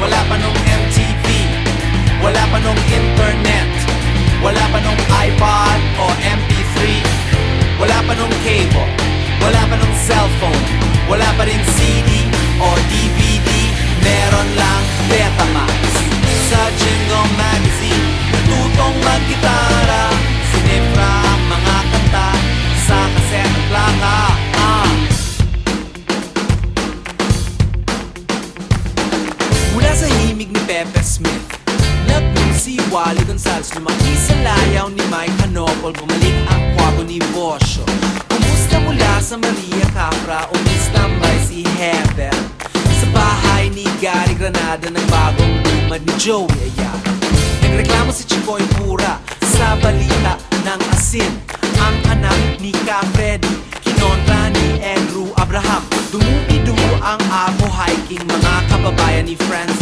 wala pa nung MTV Wala pa nung internet Wala pa nung iPod o MP3 Wala pa nung cable Wala pa nung cellphone Wala pa rin Himig ni Pepe Smith. Nagpun si Wally Gonzales Lumaki sa layaw ni Mike Hanopol Bumalik ang kwago ni Bosio Kumusta mula sa Maria Capra Umistambay si Heather. Sa bahay ni Gary Granada Ng bagong lumad ni Joey Ayala. Nagreklamo si Chicoy Pura Sa balita ng asin. Ang anak ni Ka Freddy Kinontra ni Andrew Abraham. Dumubi-dumo ang abo hiking Mga kababayan ni Francis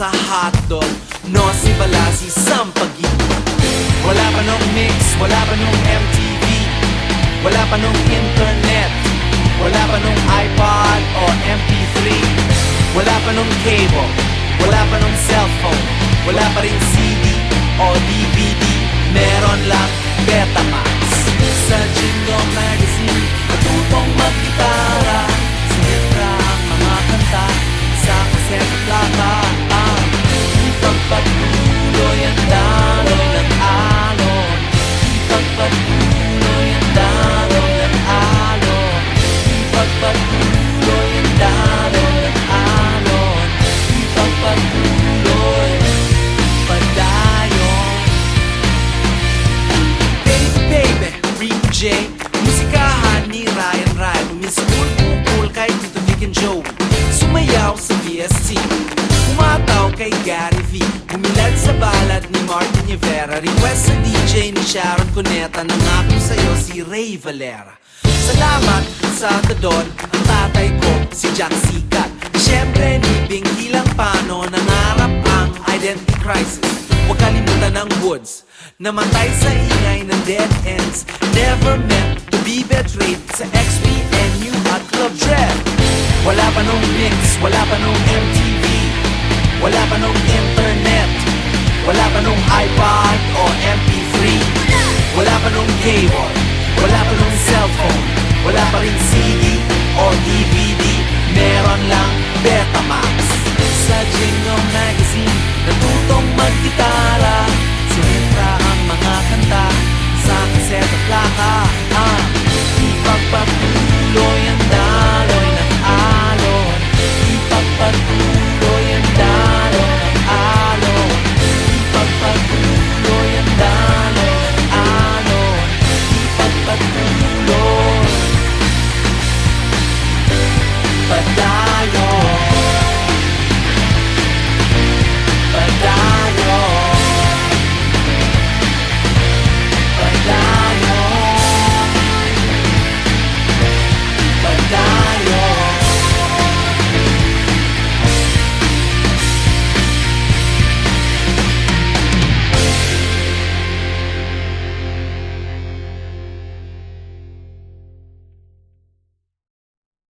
sa hotdog. No si Balasi Sampagi Wala pa nung mix, wala pa nung MTV Wala pa nung internet. Wala pa nung iPod o MP3 Wala pa nung cable. Wala pa nung cellphone. Wala pa rin CD o DVD Meron lang Betamax. Sa ni Rivera Request sa DJ ni Sharon Cuneta Nangako sa'yo si Ray Valera. Salamat sa Tadon Ang tatay ko si Jack Sikat. Siyempre ni Bingi lang pano Nangarap ang identity crisis. Huwag kalimutan ng woods. Namatay sa ingay ng dead ends. Never meant to be betrayed Sa XPNU at Club Dread. Wala pa nung mix, wala pa nung MTV Wala pa nung internet phone Wala pa rin si